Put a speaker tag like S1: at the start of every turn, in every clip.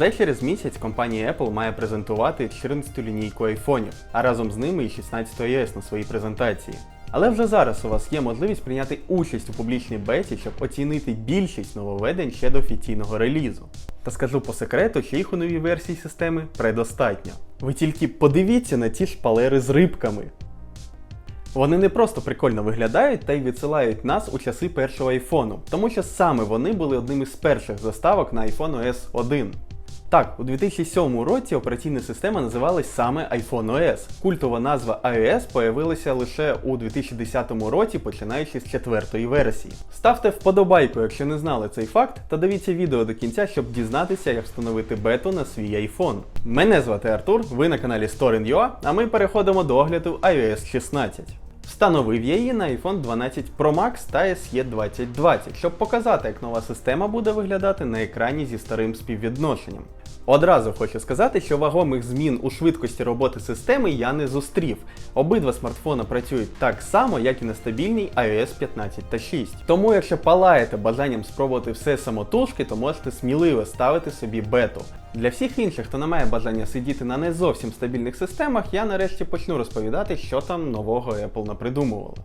S1: Вже через місяць компанія Apple має презентувати 14-ту лінійку айфонів, а разом з ними і 16 iOS на своїй презентації. Але вже зараз у вас є можливість прийняти участь у публічній беті, щоб оцінити більшість нововведень ще до офіційного релізу. Та скажу по секрету, що їх у новій версії системи предостатньо. Ви тільки подивіться на ті шпалери з рибками. Вони не просто прикольно виглядають та й відсилають нас у часи першого айфону, тому що саме вони були одним із перших заставок на iPhone OS 1. Так, у 2007 році операційна система називалась саме iPhone OS. Культова назва iOS появилася лише у 2010 році, починаючи з четвертої версії. Ставте вподобайку, якщо не знали цей факт, та дивіться відео до кінця, щоб дізнатися, як встановити бету на свій iPhone. Мене звати Артур, ви на каналі Storin.ua, а ми переходимо до огляду iOS 16. Встановив я її на iPhone 12 Pro Max та SE 2020, щоб показати, як нова система буде виглядати на екрані зі старим співвідношенням. Одразу хочу сказати, що вагомих змін у швидкості роботи системи я не зустрів. Обидва смартфони працюють так само, як і на стабільній iOS 15 та 6. Тому, якщо палаєте бажанням спробувати все самотужки, то можете сміливо ставити собі бету. Для всіх інших, хто не має бажання сидіти на не зовсім стабільних системах, я нарешті почну розповідати, що там нового Apple напридумували.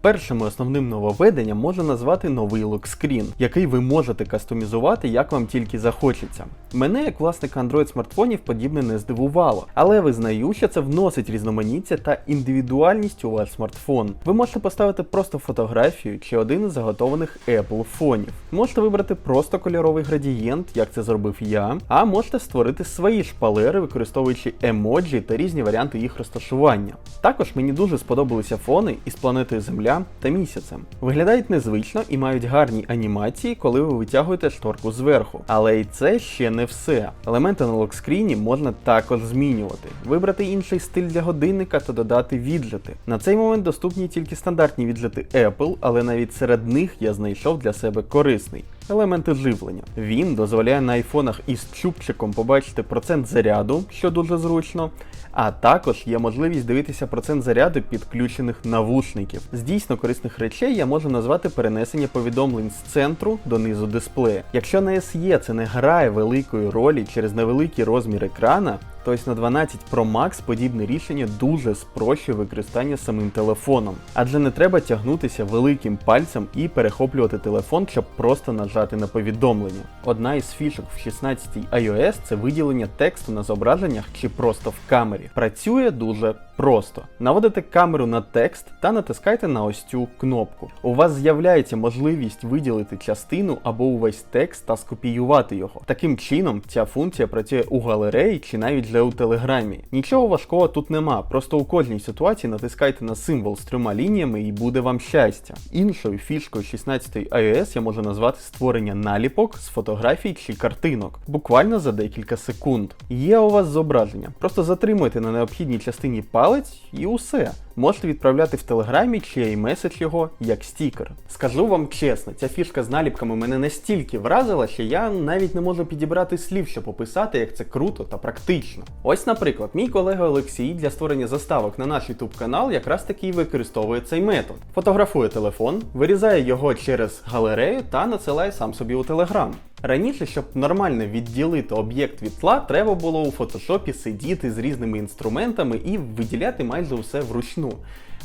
S1: Першим і основним нововведенням можна назвати новий локскрін, який ви можете кастомізувати як вам тільки захочеться. Мене, як власника Android смартфонів, подібне не здивувало, але визнаю, що це вносить різноманіття та індивідуальність у ваш смартфон. Ви можете поставити просто фотографію чи один із заготованих Apple фонів. Можете вибрати просто кольоровий градієнт, як це зробив я, а можете створити свої шпалери, використовуючи емоджі та різні варіанти їх розташування. Також мені дуже сподобалися фони із планетою Земля та місяцем. Виглядають незвично і мають гарні анімації, коли ви витягуєте шторку зверху. Але і це ще не все. Елементи на локскріні можна також змінювати, вибрати інший стиль для годинника та додати віджити. На цей момент доступні тільки стандартні віджити Apple, але навіть серед них я знайшов для себе корисний. Елементи живлення. Він дозволяє на айфонах із чубчиком побачити процент заряду, що дуже зручно, а також є можливість дивитися процент заряду підключених навушників. З дійсно корисних речей я можу назвати перенесення повідомлень з центру до низу дисплея. Якщо на SE це не грає великої ролі через невеликий розмір екрана, то ось на 12 Pro Max подібне рішення дуже спрощує використання самим телефоном, адже не треба тягнутися великим пальцем і перехоплювати телефон, щоб просто нажати на повідомлення. Одна із фішок в 16 iOS це виділення тексту на зображеннях чи просто в камері. Працює дуже просто. Наводите камеру на текст та натискайте на ось цю кнопку. У вас з'являється можливість виділити частину або увесь текст та скопіювати його. Таким чином, ця функція працює у галереї чи навіть вже у телеграмі. Нічого важкого тут нема, просто у кожній ситуації натискайте на символ з трьома лініями і буде вам щастя. Іншою фішкою 16 iOS я можу назвати створення наліпок з фотографій чи картинок, буквально за декілька секунд. Є у вас зображення, просто затримуйте на необхідній частині палець і усе. Можете відправляти в телеграмі чи iMessage його як стікер. Скажу вам чесно, ця фішка з наліпками мене настільки вразила, що я навіть не можу підібрати слів, щоб описати, як це круто та практично. Ось, наприклад, мій колега Олексій для створення заставок на наш YouTube канал якраз таки і використовує цей метод. Фотографує телефон, вирізає його через галерею та надсилає сам собі у Telegram. Раніше, щоб нормально відділити об'єкт від тла, треба було у фотошопі сидіти з різними інструментами і виділяти майже усе вручну.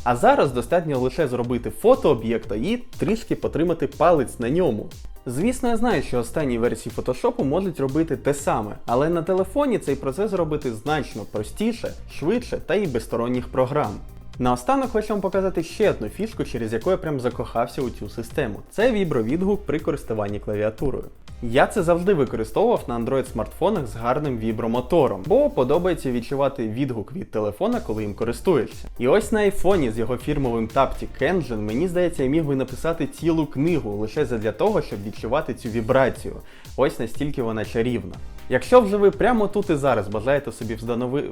S1: А зараз достатньо лише зробити фото об'єкта і трішки потримати палець на ньому. Звісно, я знаю, що останні версії фотошопу можуть робити те саме, але на телефоні цей процес зробити значно простіше, швидше та і без сторонніх програм. Наостанок хочу вам показати ще одну фішку, через яку я прям закохався у цю систему. Це вібровідгук при користуванні клавіатурою. Я це завжди використовував на Android смартфонах з гарним вібромотором, бо подобається відчувати відгук від телефона, коли їм користуєшся. І ось на айфоні з його фірмовим Taptic Engine, мені здається, я міг би написати цілу книгу лише задля того, щоб відчувати цю вібрацію. Ось настільки вона чарівна. Якщо вже ви прямо тут і зараз бажаєте собі взданови...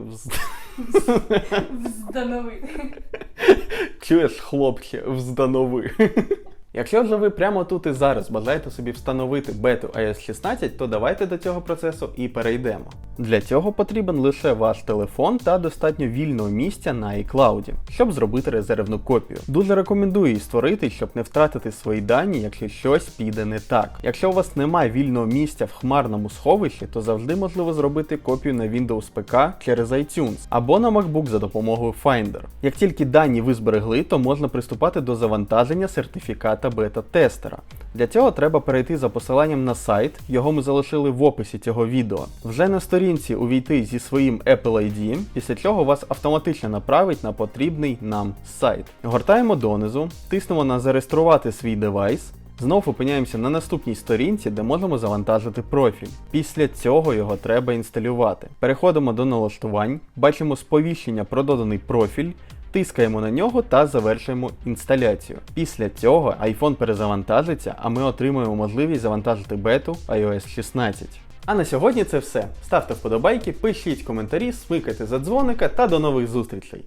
S2: Взданови.
S1: Чуєш, хлопче, взданови. Якщо вже ви прямо тут і зараз бажаєте собі встановити бету iOS 16, то давайте до цього процесу і перейдемо. Для цього потрібен лише ваш телефон та достатньо вільного місця на iCloud, щоб зробити резервну копію. Дуже рекомендую її створити, щоб не втратити свої дані, якщо щось піде не так. Якщо у вас немає вільного місця в хмарному сховищі, то завжди можливо зробити копію на Windows ПК через iTunes або на MacBook за допомогою Finder. Як тільки дані ви зберегли, то можна приступати до завантаження сертифіката бета-тестера. Для цього треба перейти за посиланням на сайт, його ми залишили в описі цього відео. Вже на сторінці увійти зі своїм Apple ID, після чого вас автоматично направить на потрібний нам сайт. Гортаємо донизу, тиснемо на зареєструвати свій девайс. Знов опиняємося на наступній сторінці, де можемо завантажити профіль. Після цього його треба інсталювати. Переходимо до налаштувань, бачимо сповіщення про доданий профіль, тискаємо на нього та завершуємо інсталяцію. Після цього iPhone перезавантажиться, а ми отримуємо можливість завантажити бету iOS 16. А на сьогодні це все. Ставте вподобайки, пишіть коментарі, смикайте за дзвоника та до нових зустрічей.